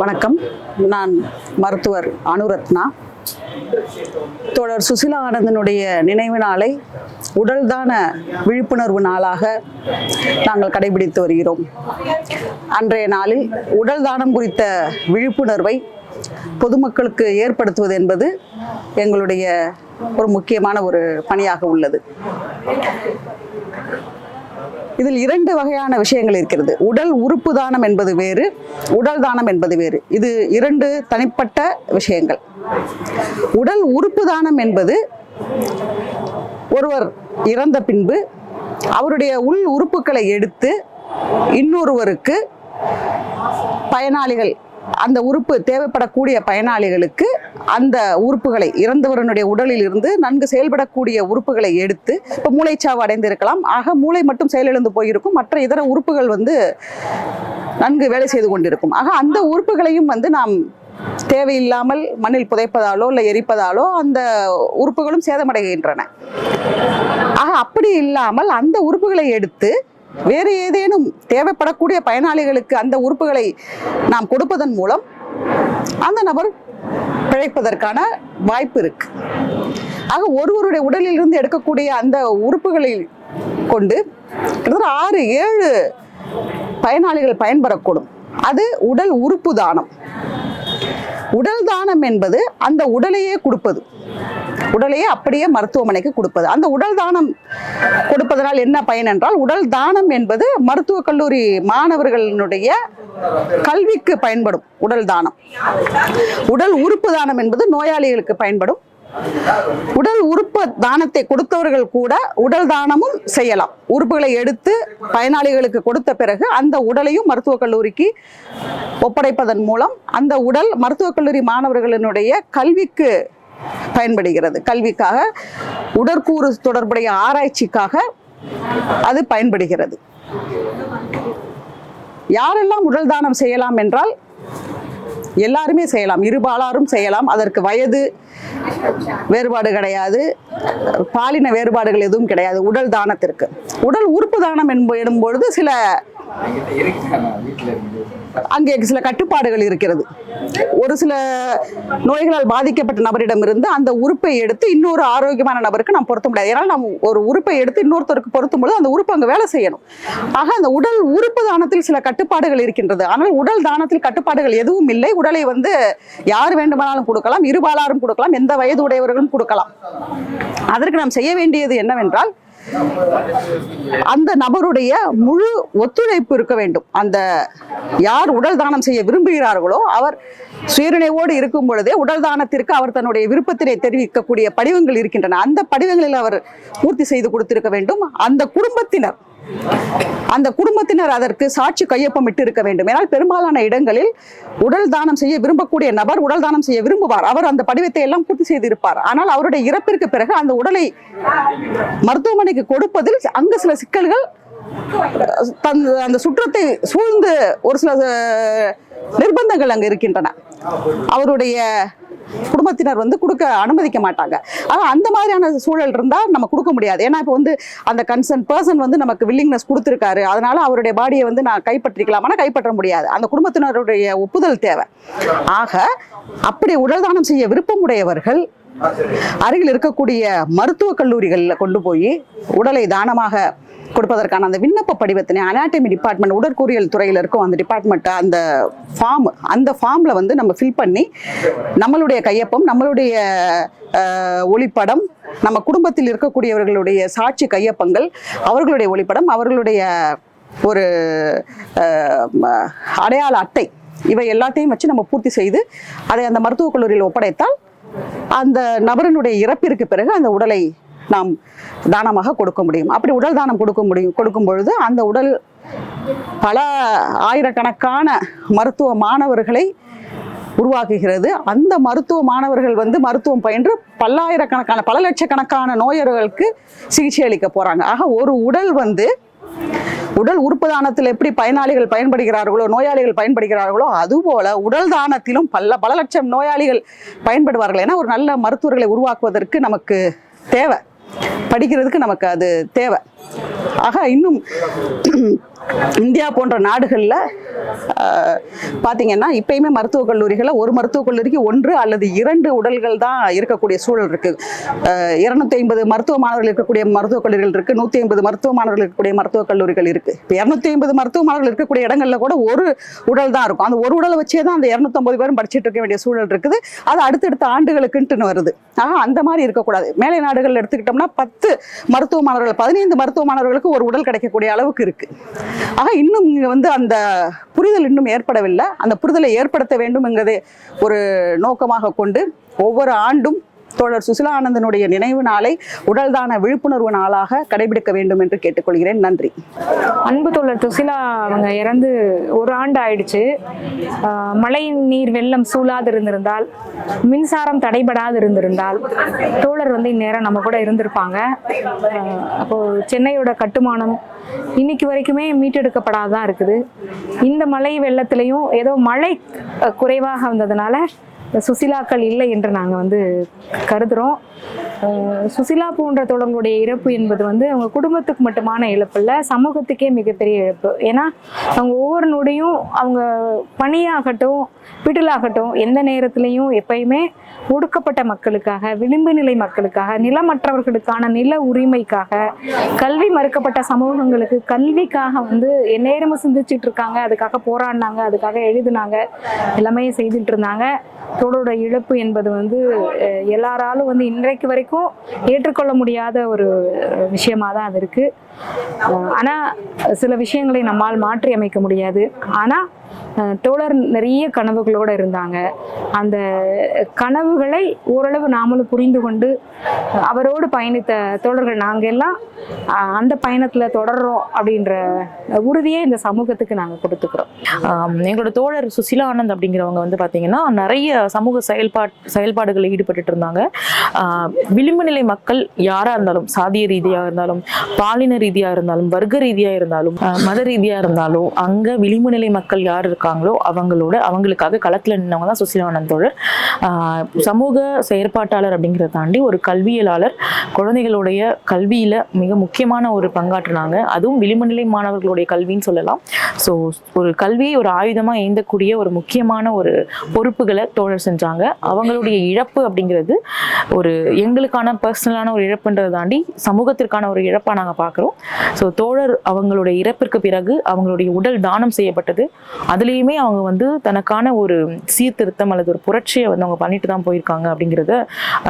வணக்கம். நான் மருத்துவர் அனுரத்னா. தோழர் சுசிலா ஆனந்தனுடைய நினைவு நாளை உடல்தான விழிப்புணர்வு நாளாக நாங்கள் கடைபிடித்து வருகிறோம். அன்றைய நாளில் உடல் தானம் குறித்த விழிப்புணர்வை பொதுமக்களுக்கு ஏற்படுத்துவது என்பது எங்களுடைய ஒரு முக்கியமான ஒரு பணியாக உள்ளது. இதில் இரண்டு வகையான விஷயங்கள் இருக்கிறது. உடல் உறுப்பு தானம் என்பது வேறு உடல் தானம் என்பது வேறு. இது இரண்டு தனிப்பட்ட விஷயங்கள். உடல் உறுப்பு தானம் என்பது ஒருவர் இறந்த பின்பு அவருடைய உள் உறுப்புகளை எடுத்து இன்னொருவருக்கு பயனாளிகள் அந்த உறுப்பு தேவைப்படக்கூடிய பயனாளிகளுக்கு அந்த உறுப்புகளை இறந்தவரனுடைய உடலில் இருந்து நன்கு செயல்படக்கூடிய உறுப்புகளை எடுத்து இப்போ மூளைச்சாவு அடைந்திருக்கலாம். ஆக மூளை மட்டும் செயலிழந்து போயிருக்கும். மற்ற இதர உறுப்புகள் வந்து நன்கு வேலை செய்து கொண்டிருக்கும். ஆக அந்த உறுப்புகளையும் வந்து நாம் தேவையில்லாமல் மண்ணில் புதைப்பதாலோ இல்லை எரிப்பதாலோ அந்த உறுப்புகளும் சேதமடைகின்றன. ஆக அப்படி இல்லாமல் அந்த உறுப்புகளை எடுத்து வேறு ஏதேனும் தேவைப்படக்கூடிய பயனாளிகளுக்கு அந்த உறுப்புகளை நாம் கொடுப்பதன் மூலம் அந்த நபர் பிழைப்பதற்கான வாய்ப்பு இருக்கு. ஆக ஒருவருடைய உடலில் இருந்து எடுக்கக்கூடிய அந்த உறுப்புகளை கொண்டு கிட்டத்தட்ட ஆறு ஏழு பயனாளிகள் பயன்பெறக்கூடும். அது உடல் உறுப்பு தானம். உடல் தானம் என்பது அந்த உடலையே கொடுப்பது. உடலையே அப்படியே மருத்துவமனைக்கு கொடுப்பது. அந்த உடல் தானம் கொடுப்பதனால் என்ன பயன் என்றால் உடல் தானம் என்பது மருத்துவக் கல்லூரி மாணவர்களினுடைய கல்விக்கு பயன்படும் உடல் தானம். உடல் உறுப்பு தானம் என்பது நோயாளிகளுக்கு பயன்படும். உடல் உறுப்பு தானத்தை கொடுத்தவர்கள் கூட உடல் தானமும் செய்யலாம். உறுப்புகளை எடுத்து பயனாளிகளுக்கு கொடுத்த பிறகு அந்த உடலையும் மருத்துவக் கல்லூரிக்கு ஒப்படைப்பதன் மூலம் அந்த உடல் மருத்துவக் கல்லூரி மாணவர்களினுடைய கல்விக்கு பயன்படுகிறது. கல்விக்காக உடற்கூறு தொடர்புடைய ஆராய்ச்சிக்காக அது பயன்படுகிறது. யாரெல்லாம் உடல் தானம் செய்யலாம் என்றால் எல்லாருமே செய்யலாம். இருபாலாரும் செய்யலாம். அதற்கு வயது வேறுபாடு கிடையாது. பாலின வேறுபாடுகள் எதுவும் கிடையாது. உடல் தானத்திற்கு. உடல் உறுப்பு தானம் என்பது எனும்பொழுது சில அங்கே சில கட்டுப்பாடுகள் இருக்கிறது. ஒரு சில நோய்களால் பாதிக்கப்பட்ட நபரிடமிருந்து அந்த உறுப்பை எடுத்து இன்னொரு ஆரோக்கியமான நபருக்கு நாம் பொருத்த முடியாது. ஏன்னா நாம் ஒரு உறுப்பை எடுத்து இன்னொருத்தருக்கு பொருத்தும் பொழுது அந்த உறுப்பு அங்கே வேலை செய்யணும். ஆக அந்த உடல் உறுப்பு தானத்தில் சில கட்டுப்பாடுகள் இருக்கின்றது. ஆனால் உடல் தானத்தில் கட்டுப்பாடுகள் எதுவும் இல்லை. உடலை வந்து யார் வேண்டுமானாலும் கொடுக்கலாம். இருபாலாரும் கொடுக்கலாம். எந்த வயது உடையவர்களும் கொடுக்கலாம். அதற்கு நாம் செய்ய வேண்டியது என்னவென்றால் அந்த நபருடைய முழு ஒத்துழைப்பு இருக்க வேண்டும். அந்த யார் உடல் தானம் செய்ய விரும்புகிறார்களோ அவர் சுயநினைவோடு இருக்கும் பொழுதே உடல் தானத்திற்கு அவர் தன்னுடைய விருப்பத்தினை தெரிவிக்கக்கூடிய படிவங்கள் இருக்கின்றன. அந்த படிவங்களில் அவர் பூர்த்தி செய்து கொடுத்திருக்க வேண்டும். அந்த குடும்பத்தினர் அந்த குடும்பத்தினர் அதற்கு சாட்சி கையொப்பமிட்டு இருக்க வேண்டும். ஏனால் பெரும்பாலான இடங்களில் உடல் தானம் செய்ய விரும்பக்கூடிய நபர் உடல் தானம் செய்ய விரும்புவார். அவர் அந்த படிவத்தை எல்லாம் பூர்த்தி செய்து இருப்பார் ஆனால் அவருடைய இறப்பிற்கு பிறகு அந்த உடலை மருத்துவமனைக்கு கொடுப்பதில் அங்கு சில சிக்கல்கள் தன் அந்த சுற்றத்தை சூழ்ந்து ஒரு சில நிர்பந்தங்கள் அங்கு இருக்கின்றன. அவருடைய குடும்பத்தினர் வந்து கொடுக்க அனுமதிக்க மாட்டாங்க. ஆனால் அந்த மாதிரியான சூழல் இருந்தால் நம்ம கொடுக்க முடியாது. ஏன்னா இப்போ வந்து அந்த கன்சர்ன் பர்சன் வந்து நமக்கு வில்லிங்னஸ் கொடுத்துருக்காரு. அதனால அவருடைய பாடியை வந்து நான் கைப்பற்றிக்கலாமா. கைப்பற்ற முடியாது. அந்த குடும்பத்தினருடைய ஒப்புதல் தேவை. ஆக அப்படி உடல் தானம் செய்ய விருப்பமுடையவர்கள் அருகில் இருக்கக்கூடிய மருத்துவக் கல்லூரிகளில் கொண்டு போய் உடலை தானமாக கொடுப்பதற்கான அந்த விண்ணப்ப படிவத்தினை அனாட்டமி டிபார்ட்மெண்ட் உடற்கூறியல் துறையில் இருக்கும் அந்த டிபார்ட்மெண்ட் அந்த ஃபார்ம் அந்த ஃபார்மில் வந்து நம்ம ஃபில் பண்ணி நம்மளுடைய கையொப்பம் நம்மளுடைய ஒளிப்படம் நம்ம குடும்பத்தில் இருக்கக்கூடியவர்களுடைய சாட்சி கையொப்பங்கள் அவர்களுடைய ஒளிப்படம் அவர்களுடைய ஒரு அடையாள அட்டை இவை எல்லாத்தையும் வச்சு நம்ம பூர்த்தி செய்து அதை அந்த மருத்துவக் கல்லூரியில் ஒப்படைத்தால் அந்த நபரினுடைய இறப்பிற்கு பிறகு அந்த உடலை நாம் தானமாக கொடுக்க முடியும். அப்படி உடல் தானம் கொடுக்க முடியும் கொடுக்கும் பொழுது அந்த உடல் பல ஆயிரக்கணக்கான மருத்துவ மாணவர்களை உருவாக்குகிறது. அந்த மருத்துவ மாணவர்கள் வந்து மருத்துவம் பயின்று பல்லாயிரக்கணக்கான பல லட்சக்கணக்கான நோயர்களுக்கு சிகிச்சை அளிக்க போறாங்க. ஆக ஒரு உடல் வந்து உடல் உறுப்பு தானத்தில் எப்படி பயனாளிகள் பயன்படுகிறார்களோ நோயாளிகள் பயன்படுகிறார்களோ அதுபோல உடல் தானத்திலும் பல பல லட்சம் நோயாளிகள் பயன்படுவார்கள் ஏன்னா ஒரு நல்ல மருத்துவர்களை உருவாக்குவதற்கு நமக்கு தேவை. படிக்கிறதுக்கு நமக்கு அது தேவை. ஆக இன்னும் இந்தியா போன்ற நாடுகளில் பார்த்தீங்கன்னா இப்பயுமே மருத்துவக் கல்லூரிகளில் ஒரு மருத்துவக் கல்லூரிக்கு ஒன்று அல்லது இரண்டு உடல்கள் தான் இருக்கக்கூடிய சூழல் இருக்குது இரநூத்தி ஐம்பது மருத்துவ மாணவர்கள் இருக்கக்கூடிய மருத்துவக் கல்லூரிகள் இருக்குது நூற்றி ஐம்பது மருத்துவ மாணவர்கள் இருக்கக்கூடிய மருத்துவக் கல்லூரிகள் இருக்குது இப்போ இரநூத்தி ஐம்பது மருத்துவ மாணவர்கள் இருக்கக்கூடிய இடங்களில் கூட ஒரு உடல் தான் இருக்கும். அந்த ஒரு உடலை வச்சே தான் அந்த இரநூத்தம்பது பேரும் படிச்சுட்டு இருக்க வேண்டிய சூழல் இருக்குது. அது அடுத்தடுத்த ஆண்டுகளுக்குன்ட்டுன்னு வருது. ஆக அந்த மாதிரி இருக்கக்கூடாது. மேலை நாடுகள் எடுத்துக்கிட்டோம்னா பத்து மருத்துவ மாணவர்கள் பதினைந்து மருத்துவ மாணவர்களுக்கு ஒரு உடல் கிடைக்கக்கூடிய அளவுக்கு இருக்குது ஆக இன்னும் இங்கே வந்து அந்த புரிதல் இன்னும் ஏற்படவில்லை. அந்த புரிதலை ஏற்படுத்த வேண்டும் ஒரு நோக்கமாக கொண்டு ஒவ்வொரு ஆண்டும் தோழர் சுசிலா ஆனந்தனுடைய நினைவு நாளை உடல்தான விழிப்புணர்வு நாளாக கடைபிடிக்க வேண்டும் என்று கேட்டுக்கொள்கிறேன். நன்றி. அன்பு தோழர் சுசிலா அவங்க இறந்து ஒரு ஆண்டு ஆயிடுச்சு. மழை நீர் வெள்ளம் சூழாது இருந்திருந்தால் மின்சாரம் தடைபடாது இருந்திருந்தால் தோழர் வந்து இந்நேரம் நம்ம கூட இருந்திருப்பாங்க. அப்போ சென்னையோட கட்டுமானம் இன்னைக்கு வரைக்குமே மீட்டெடுக்கப்படாதான் இருக்குது. இந்த மழை வெள்ளத்திலையும் ஏதோ மழை குறைவாக வந்ததுனால சுசிலாக்கள் இல்லை என்று நாங்கள் வந்து கருதுகிறோம் சுசிலா போன்ற தொடர்களுடைய இறப்பு என்பது வந்து அவங்க குடும்பத்துக்கு மட்டுமான இழப்பு இல்லை சமூகத்துக்கே மிகப்பெரிய இழப்பு. ஏன்னா அவங்க ஒவ்வொரு நொடியும் அவங்க பணியாகட்டும் வீட்டிலாகட்டும் எந்த நேரத்துலையும் எப்பயுமே ஒடுக்கப்பட்ட மக்களுக்காக விளிம்பு நிலை மக்களுக்காக நிலமற்றவர்களுக்கான நில உரிமைக்காக கல்வி மறுக்கப்பட்ட சமூகங்களுக்கு கல்விக்காக வந்து எந்நேரமும் சிந்திச்சுட்டு இருக்காங்க. அதுக்காக போராடினாங்க அதுக்காக எழுதினாங்க எல்லாமே செய்துட்டு இருந்தாங்க. தோடோட இழப்பு என்பது வந்து எல்லாராலும் வந்து இன்றைக்கு வரைக்கும் ஏற்றுக்கொள்ள முடியாத ஒரு விஷயமாக விஷயமா தான் அது இருக்கு. ஆனால் ஆனா சில விஷயங்களை நம்மால் மாற்றி அமைக்க முடியாது. ஆனா தோழர் நிறைய கனவுகளோட இருந்தாங்க. அந்த கனவுகளை ஓரளவு நாமளும் புரிந்து கொண்டு அவரோடு பயணித்த தோழர்கள் நாங்க எல்லாம் அந்த பயணத்தில் தொடர்றோம் அப்படின்ற உறுதியை இந்த சமூகத்துக்கு நாங்க கொடுத்துக்கிறோம். எங்களோட தோழர் சுசிலா ஆனந்த் அப்படிங்கிறவங்க வந்து பார்த்தீங்கன்னா நிறைய சமூக செயல்பாட் செயல்பாடுகளில் ஈடுபட்டுட்டு இருந்தாங்க. ஆஹ், விளிம்பு நிலை மக்கள் யாராக இருந்தாலும் சாதிய ரீதியாக இருந்தாலும் பாலின ரீதியாக இருந்தாலும் வர்க்க ரீதியாக இருந்தாலும் மத ரீதியாக இருந்தாலும் அங்கே விளிம்பு நிலை மக்கள் யார் இருக்காங்களோ அவங்களோட அவங்களுக்காக களத்தில் நின்றவங்க தான் சுசிலா தோழர். சமூக செயற்பாட்டாளர் அப்படிங்கிறத தாண்டி ஒரு கல்வியலாளர் குழந்தைகளுடைய கல்வியில் மிக முக்கியமான ஒரு பங்காற்றினாங்க. அதுவும் விளிமநிலை மாணவர்களுடைய கல்வின்னு சொல்லலாம். ஸோ ஒரு கல்வியை ஒரு ஆயுதமாக ஏந்தக்கூடிய ஒரு முக்கியமான ஒரு பொறுப்புகளை தோழர் செஞ்சாங்க. அவங்களுடைய இழப்பு அப்படிங்கிறது ஒரு எங்களுக்கான பர்சனலான ஒரு இழப்புன்றதை தாண்டி சமூகத்திற்கான ஒரு இழப்பாக நாங்கள் பார்க்குறோம் ஸோ தோழர் அவங்களுடைய இறப்பிற்கு பிறகு அவங்களுடைய உடல் தானம் செய்யப்பட்டது. அதுலேயுமே அவங்க வந்து தனக்கான ஒரு சீர்திருத்தம் அல்லது ஒரு புரட்சியை வந்து அவங்க பண்ணிட்டு தான் போயிருக்காங்க அப்படிங்கிறத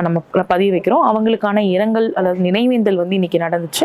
நம்ம பதிவு வைக்கிறோம். அவங்களுக்கான இரங்கல் அல்லது நினைவேந்தல் வந்து இன்னைக்கு நடந்துச்சு.